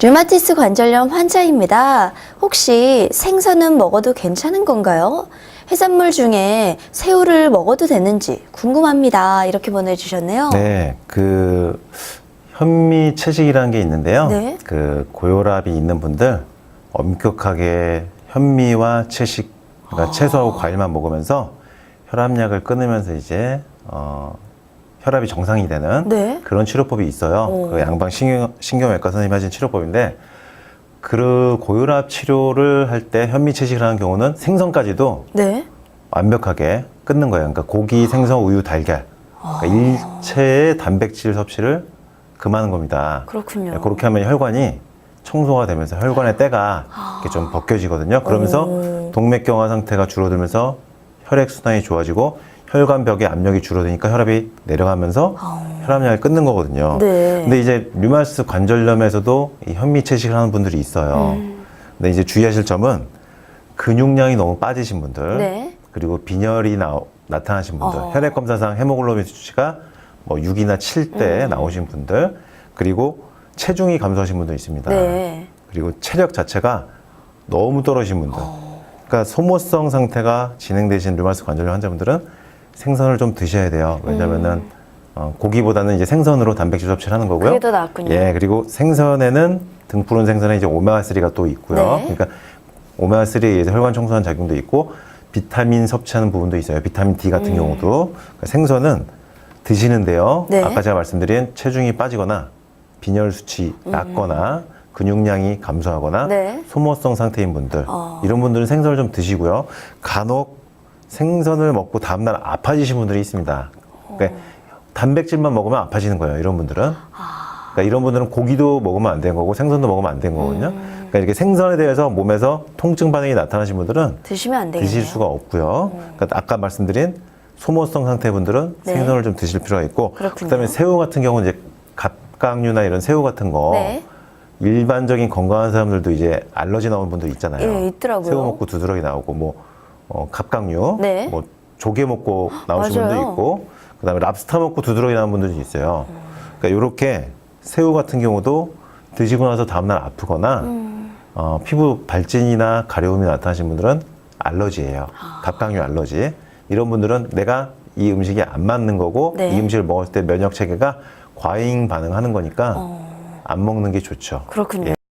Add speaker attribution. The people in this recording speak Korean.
Speaker 1: 류마티스 관절염 환자입니다. 혹시 생선은 먹어도 괜찮은 건가요? 해산물 중에 새우를 먹어도 되는지 궁금합니다. 이렇게 보내주셨네요.
Speaker 2: 네, 그 현미 채식이라는 게 있는데요.
Speaker 1: 네.
Speaker 2: 그 고혈압이 있는 분들 엄격하게 현미와 채식, 그러니까 채소하고 과일만 먹으면서 혈압약을 끊으면서 이제 어, 혈압이 정상이 되는
Speaker 1: 네.
Speaker 2: 그런 치료법이 있어요.
Speaker 1: 오.
Speaker 2: 그 양방 신경, 신경외과 선생님이 하신 치료법인데 그 고혈압 치료를 할 때 현미 채식을 하는 경우는 생선까지도
Speaker 1: 네.
Speaker 2: 완벽하게 끊는 거예요. 그러니까 고기, 생선, 우유, 달걀. 그러니까 일체의 단백질 섭취를 금하는 겁니다.
Speaker 1: 그렇군요.
Speaker 2: 네, 그렇게 하면 혈관이 청소가 되면서 혈관의 때가 이렇게 좀 벗겨지거든요. 그러면서
Speaker 1: 오.
Speaker 2: 동맥경화 상태가 줄어들면서 혈액 순환이 좋아지고 혈관 벽의 압력이 줄어드니까 혈압이 내려가면서 혈압약을 끊는 거거든요.
Speaker 1: 네.
Speaker 2: 근데 이제 류마티스 관절염에서도 이 현미 채식을 하는 분들이 있어요.
Speaker 1: 음.
Speaker 2: 근데 이제 주의하실 점은 근육량이 너무 빠지신 분들,
Speaker 1: 네.
Speaker 2: 그리고 빈혈이 나, 나타나신 분들,
Speaker 1: 어.
Speaker 2: 혈액 검사상 헤모글로빈 수치가 뭐 6이나 7대
Speaker 1: 음.
Speaker 2: 나오신 분들, 그리고 체중이 감소하신 분도 있습니다.
Speaker 1: 네.
Speaker 2: 그리고 체력 자체가 너무 떨어진 분들.
Speaker 1: 어.
Speaker 2: 그러니까 소모성 상태가 진행되신 류마티스 관절염 환자분들은 생선을 좀 드셔야 돼요. 왜냐면은 어, 고기보다는 이제 생선으로 단백질 섭취를 하는 거고요.
Speaker 1: 음. 그게 더 낫군요.
Speaker 2: 예, 그리고 생선에는 등푸른 생선에 이제 오메가 3가 또 있고요.
Speaker 1: 네.
Speaker 2: 그러니까 오메가 3에 의해서 혈관 청소하는 작용도 있고 비타민 섭취하는 부분도 있어요. 비타민 D 같은 경우도 그러니까 생선은 드시는데요.
Speaker 1: 네.
Speaker 2: 아까 제가 말씀드린 체중이 빠지거나 빈혈 수치 낮거나 근육량이 감소하거나
Speaker 1: 네.
Speaker 2: 소모성 상태인 분들
Speaker 1: 어.
Speaker 2: 이런 분들은 생선을 좀 드시고요. 간혹 생선을 먹고 다음날 아파지신 분들이 있습니다. 그러니까 단백질만 먹으면 아파지는 거예요. 이런 분들은. 그러니까 이런 분들은 고기도 먹으면 안 되는 거고 생선도 먹으면 안 되는 거거든요. 그러니까 이렇게 생선에 대해서 몸에서 통증 반응이 나타나신 분들은
Speaker 1: 드시면 안 되겠네요.
Speaker 2: 드실 수가 없고요. 그러니까 아까 말씀드린 소모성 상태 분들은
Speaker 1: 네.
Speaker 2: 생선을 좀 드실 필요가 있고
Speaker 1: 그렇군요.
Speaker 2: 그다음에 새우 같은 경우는 이제 갑각류나 이런 새우 같은 거
Speaker 1: 네.
Speaker 2: 일반적인 건강한 사람들도 이제 알러지 나오는 분들 있잖아요.
Speaker 1: 예, 있더라고요.
Speaker 2: 새우 먹고 두드러기 나오고 뭐 어, 갑각류,
Speaker 1: 네.
Speaker 2: 뭐 조개 먹고 나오신
Speaker 1: 맞아요.
Speaker 2: 분도 있고 그다음에 랍스타 먹고 두드러기 나오는 분들도 있어요. 그러니까 이렇게 새우 같은 경우도 드시고 나서 다음날 아프거나
Speaker 1: 음.
Speaker 2: 어, 피부 발진이나 가려움이 나타나신 분들은 알러지예요.
Speaker 1: 아.
Speaker 2: 갑각류 알러지. 이런 분들은 내가 이 음식이 안 맞는 거고
Speaker 1: 네.
Speaker 2: 이 음식을 먹었을 때 면역 체계가 과잉 반응하는 거니까
Speaker 1: 어.
Speaker 2: 안 먹는 게 좋죠.
Speaker 1: 그렇군요.
Speaker 2: 예.